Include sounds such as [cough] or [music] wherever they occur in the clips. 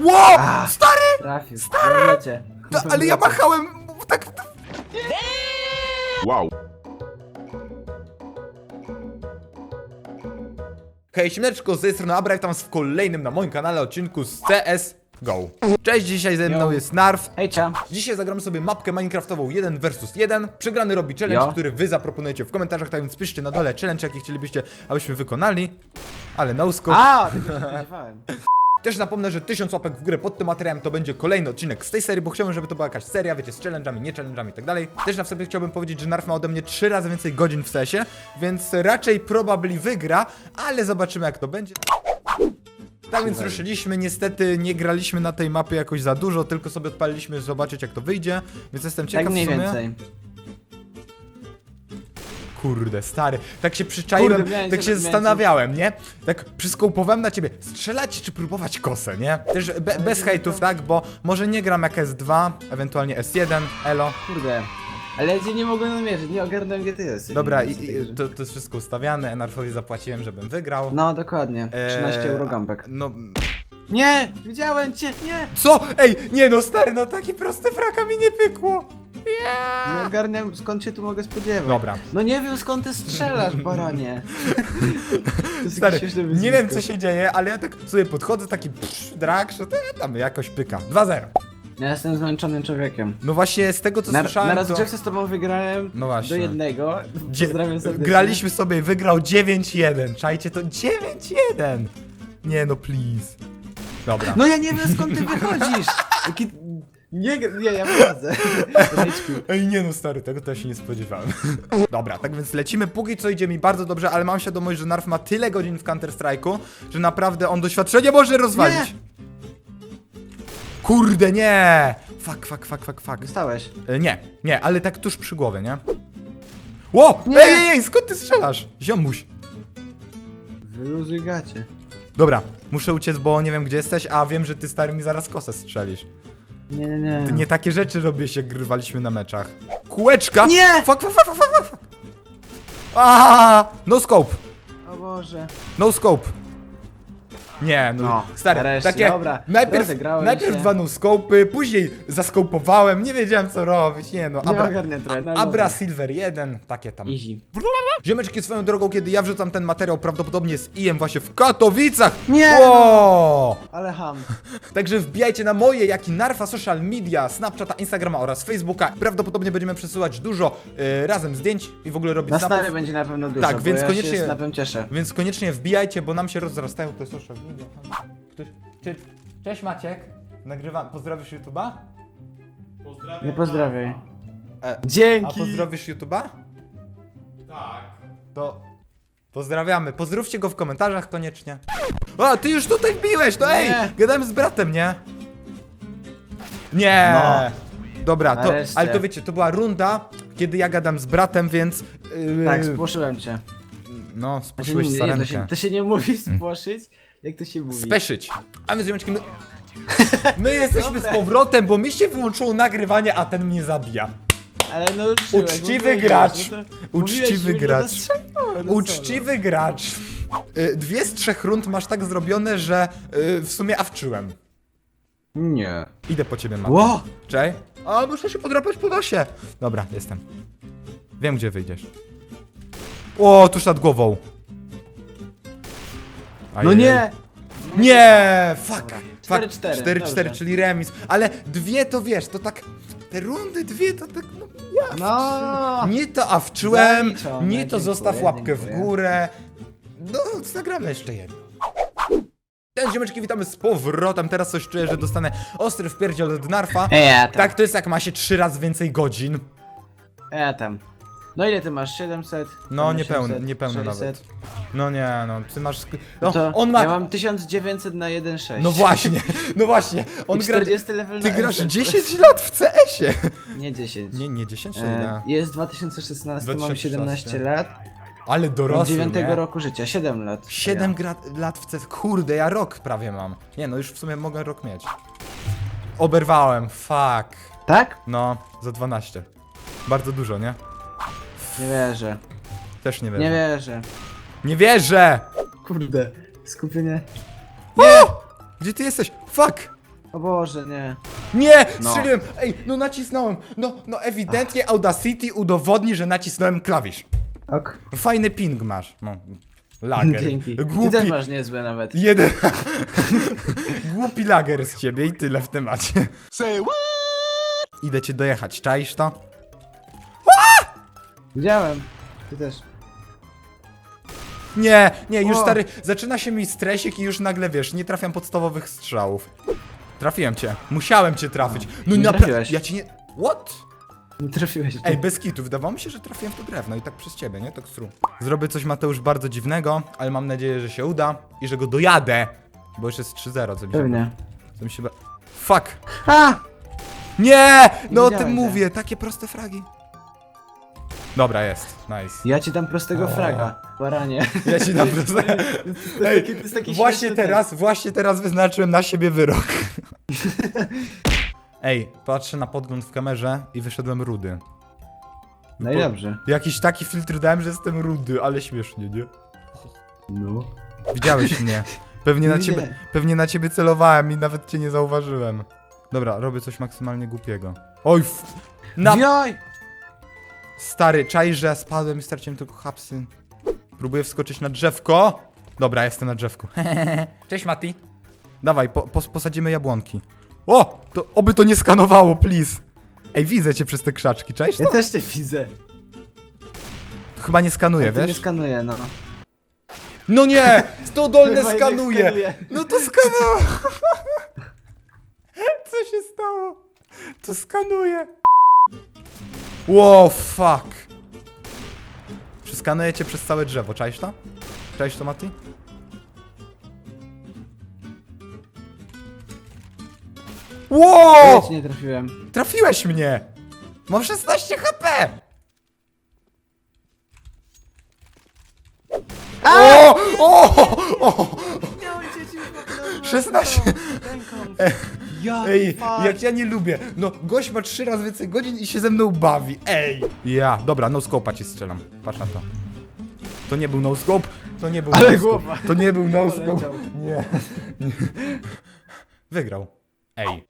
Wow! A. Stary! Trafił. Stary! No, ale ja machałem tak... Wow. Hej, siemeczko, z tej strony Abra, witam was w kolejnym na moim kanale odcinku z CS GO. Cześć, dzisiaj ze mną Yo. jest Narf. Hejcia. Dzisiaj zagramy sobie mapkę minecraftową 1 vs 1. Przegrany robi challenge, Jo. który wy zaproponujecie w komentarzach, tak więc piszcie na dole challenge, jaki chcielibyście, abyśmy wykonali. Ale no scope. A, tego się spodziewałem. [laughs] Też napomnę, że 1000 łapek w górę pod tym materiałem to będzie kolejny odcinek z tej serii, bo chciałbym, żeby to była jakaś seria, wiecie, z challenge'ami, nie challenge'ami i tak dalej. Też na wstępie chciałbym powiedzieć, że Narf ma ode mnie 3 razy więcej godzin w sesie, więc raczej probably wygra, ale zobaczymy jak to będzie. Tak więc ruszyliśmy, niestety nie graliśmy na tej mapie jakoś za dużo, tylko sobie odpaliliśmy zobaczyć jak to wyjdzie, więc jestem ciekaw Tak mniej w sumie. więcej. Kurde, stary, tak się przyczaiłem, Kurde, miałem tak się- się miałem zastanawiałem, nie? Tak przyskołpowałem na ciebie, strzelać czy próbować kosę, nie? Też be, bez hejtów, tak? Bo może nie gram jak S2, ewentualnie S1, elo. Kurde. Ale ja cię nie mogłem namierzyć, nie ogarnąłem gdzie ty jesteś. Dobra, i, to, to jest wszystko ustawiane, Enarfowi zapłaciłem, żebym wygrał. No, dokładnie. 13 Eee, euro gambek. No, Nie! Widziałem cię! Nie! co? Ej, nie no, stary, no taki prosty fraka mi nie pykło. Nie ogarniam skąd się tu mogę spodziewać. Dobra. No nie wiem skąd ty strzelasz, [laughs] baranie. To jest Stary, jakieś śmieszne nie wiem co się dzieje, ale ja tak sobie podchodzę, taki psz, drag, że to ja tam jakoś pyka. 2-0. Ja jestem zmęczonym człowiekiem. No właśnie z tego co Na, słyszałem, na to... rozgrzewce z tobą wygrałem No właśnie. do jednego. Dzie- Pozdrawiam serdecznie. Graliśmy sobie, wygrał 9-1. Czajcie to 9-1. Nie no, please. Dobra. No ja nie wiem skąd ty [laughs] wychodzisz! Jaki... Nie, nie, ja wychodzę. [laughs] Ej, nie no, stary, tego to ja się nie spodziewałem. [laughs] Dobra, tak więc lecimy. Póki co idzie mi bardzo dobrze, ale mam świadomość, że Narf ma tyle godzin w Counter-Strike'u, że naprawdę on doświadczenie może rozwalić. Kurde, nie! Fuck, fuck, fuck, fuck, fuck. Dostałeś. E, nie, nie, ale tak tuż przy głowie, nie? Ło! Nie! Ej, ej, ej, skąd ty strzelasz? Ziomuś. Wyluzuj gacie. Dobra, muszę uciec, bo nie wiem gdzie jesteś, a wiem, że ty stary mi zaraz kosę strzelisz. Nie, nie, nie. Ty nie takie rzeczy robię się, jak grywaliśmy na meczach. Kółeczka! Nie! Fuck, fuck, fuck, fuck, fuck! Aaaa! No scope! O Boże. No scope! Nie, no, No, stary, nareszcie, takie dobra, najpierw, rozegrałem najpierw się. dwa no scopy, później zaskopowałem, nie wiedziałem co robić, nie no, Nie Abra, ogarnię trochę. No, Abra. Silver 1, takie tam. Easy. Ziomeczki, swoją drogą, kiedy ja wrzucam ten materiał, prawdopodobnie z IM właśnie w Katowicach! Nie! Wow! Ale ham. [laughs] Także wbijajcie na moje, jak i Narfa social media, Snapchata, Instagrama oraz Facebooka. Prawdopodobnie będziemy przesyłać dużo y, razem zdjęć i w ogóle robić Na snapów. stary będzie na pewno dużo, Tak, bo więc ja koniecznie- się cieszę. Więc koniecznie wbijajcie, bo nam się rozrastają te social media. Ktoś... Cze- Cześć Maciek. Nagrywam. Pozdrowisz YouTube'a? Nie pozdrawiaj. E, A Dzięki! pozdrowisz YouTube'a? Tak. To pozdrawiamy. Pozdrówcie go w komentarzach koniecznie. O, ty już tutaj wbiłeś, no ej! Nie. Gadałem z bratem, nie? Nie! No. Dobra, to, Nareszcie. ale to wiecie, to była runda, kiedy ja gadam z bratem, więc... Yy, Tak, spłoszyłem cię. No, To się, spuszyłeś nie, to, się, to się nie mówi [laughs] spłoszyć, jak to się mówi. Speszyć. A my z Ziomeczkiem, my, [laughs] my jesteśmy z powrotem, bo mi się wyłączyło nagrywanie, a ten mnie zabija. Ale no uczyłem, Uczciwy mówiłeś, gracz. no to- Uczciwy gracz. no Uczciwy gracz. Y, Dwie z trzech rund masz tak zrobione, że y, w sumie awczyłem. Nie. Idę po ciebie, mam. Ło! Czej? A, muszę się podrapać po nosie. Dobra, jestem. Wiem, gdzie wyjdziesz. O, tuż nad głową. No Ajej. nie! Nie, fuck. Dobra. Fuck. 4-4, 4-4, dobrze. czyli remis. Ale dwie to wiesz, to tak. Te rundy dwie to tak. No, ja. No! Nie to awczyłem, Zaliczone, nie to dziękuję, zostaw łapkę w dziękuję. górę. No, zagramy jeszcze jedno. Ten ziomeczki witamy z powrotem. Teraz coś czuję, że dostanę ostry wpierdziel od Narfa. Ej, ja tam. Tak to jest jak ma się trzy razy więcej godzin. Ja tam. No ile ty masz? 700? No, 800, niepełny, niepełny 600? nawet. No nie, no, ty masz... No, to on ma... Ja mam 1900 na 1.6. No właśnie, no właśnie. On gra... 40 level Ty na grasz MZ. 10 lat w CS-ie. Nie 10. Nie, nie 10 czy E, ile? jest 2016, mam 2016. 17 lat. Ale Mam dorosły, 9 nie? roku życia, 7 lat. 7 Ja. gra... lat w CS... Kurde, ja rok prawie mam. Nie no, już w sumie mogę rok mieć. Oberwałem, fuck. Tak? No, za 12. Bardzo dużo, nie? Nie wierzę. Też nie wierzę. Nie wierzę. Nie wierzę! Kurde. Skupienie. Nie! Gdzie ty jesteś? Fuck! O Boże, nie. Nie! No. Strzeliłem! Ej, no nacisnąłem! No, no ewidentnie Audacity udowodni, że nacisnąłem klawisz. Ok. Fajny ping masz. No. Lager. Dzięki. Ty Głupi. też masz niezłe nawet. Jeden. [laughs] Głupi lager z ciebie i tyle w temacie. Idę cię dojechać, czaisz to? Widziałem. Ty też. Nie, nie, już O. stary, zaczyna się mi stresik i już nagle wiesz, nie trafiam podstawowych strzałów. Trafiłem cię, musiałem cię trafić. No Nie naprawdę, trafiłeś. ja ci nie... What? Nie trafiłeś. Ej, bez kitu, wydawało mi się, że trafiłem w to drewno i tak przez ciebie, nie? Tak stru. Zrobię coś Mateusz bardzo dziwnego, ale mam nadzieję, że się uda i że go dojadę. Bo już jest 3-0, co mi się... Pewnie. Co mi się... ba- Fuck! Ha! Nie! No o tym Widziałem, mówię, takie proste fragi. Dobra, jest, nice. Ja ci dam prostego fraga. Baranie. Ja ci dam [laughs] proste... Ej, taki- to jest taki właśnie śmieszny teraz, właśnie teraz wyznaczyłem na siebie wyrok. [laughs] Ej, patrzę na podgląd w kamerze i wyszedłem rudy. No i dobrze. Jakiś taki filtr dałem, że jestem rudy, ale śmiesznie, nie? No. Widziałeś mnie. Pewnie na Nie. ciebie, pewnie na ciebie celowałem i nawet cię nie zauważyłem. Dobra, robię coś maksymalnie głupiego. Oj, f... na... Wioj! Stary, czaj, że spadłem i straciłem tylko hapsy. Próbuję wskoczyć na drzewko. Dobra, jestem na drzewku. [laughs] Cześć, Mati. Dawaj, po, pos, posadzimy jabłonki. O! To, oby to nie skanowało, please. Ej, widzę cię przez te krzaczki, cześć? Ja też cię widzę. Chyba nie skanuje, to nie wiesz? skanuję, no. No nie! To dolne Chyba skanuje! skanuje. No to skanowało! [laughs] Co się stało? To skanuje. Wow, fuck. Przeskanuję cię przez całe drzewo, czaisz to? Czaisz to, Mati? Ja Wow! ci nie trafiłem. Trafiłeś mnie! Mam 16 HP! O! O! O! Miałem cię ci 16. Ja, [laughs] Ej, jak ja nie lubię. No, gość ma trzy razy więcej godzin i się ze mną bawi. Ej! Ja, dobra, no scope'a ci strzelam. Patrz na to. To nie był no scope, to nie był Ale no głowa. scope. To nie był no scope. Poleciał. Nie. [laughs] nie. Wygrał. Ej.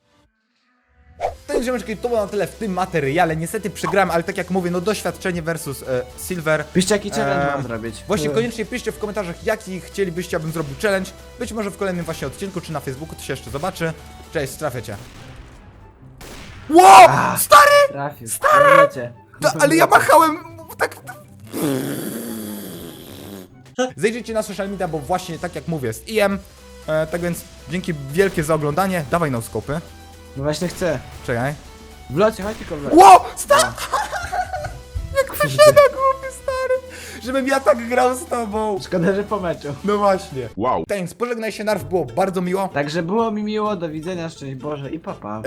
To jest ziomeczki, to było na tyle w tym materiale. Niestety przegrałem, ale tak jak mówię, no doświadczenie versus e, Silver. Piszcie jaki challenge Eee, mam zrobić. Właśnie Eee. koniecznie piszcie w komentarzach, jaki chcielibyście, abym zrobił challenge. Być może w kolejnym właśnie odcinku, czy na Facebooku, to się jeszcze zobaczy. Cześć, trafię cię. Wow! Stary! Trafił. Stary! Ta, ale ja machałem tak... Zajrzyjcie na social media, bo właśnie tak jak mówię, jest IM. E, tak więc dzięki wielkie za oglądanie. Dawaj no skopy. No właśnie chcę. Czekaj. W locie, chodź tylko w locie. Wow! Stary! [laughs] jak wysiada głupi stary! Żebym ja tak grał z tobą. Szkoda, że po meczu. No właśnie. Wow. Thanks, pożegnaj się Narw, było bardzo miło. Także było mi miło, do widzenia, szczęść Boże i papa.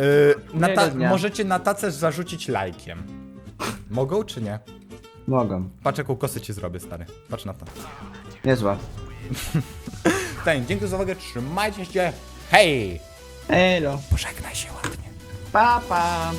Yy, na ta- dnia. możecie na tacę zarzucić lajkiem. Mogą czy nie? Mogą. Patrz jaką kosę ci zrobię, stary. Patrz na to. Niezła. [laughs] Thanks, dziękuję za uwagę, trzymajcie się. Hej! Elo. Pożegnaj się ładnie. Papa.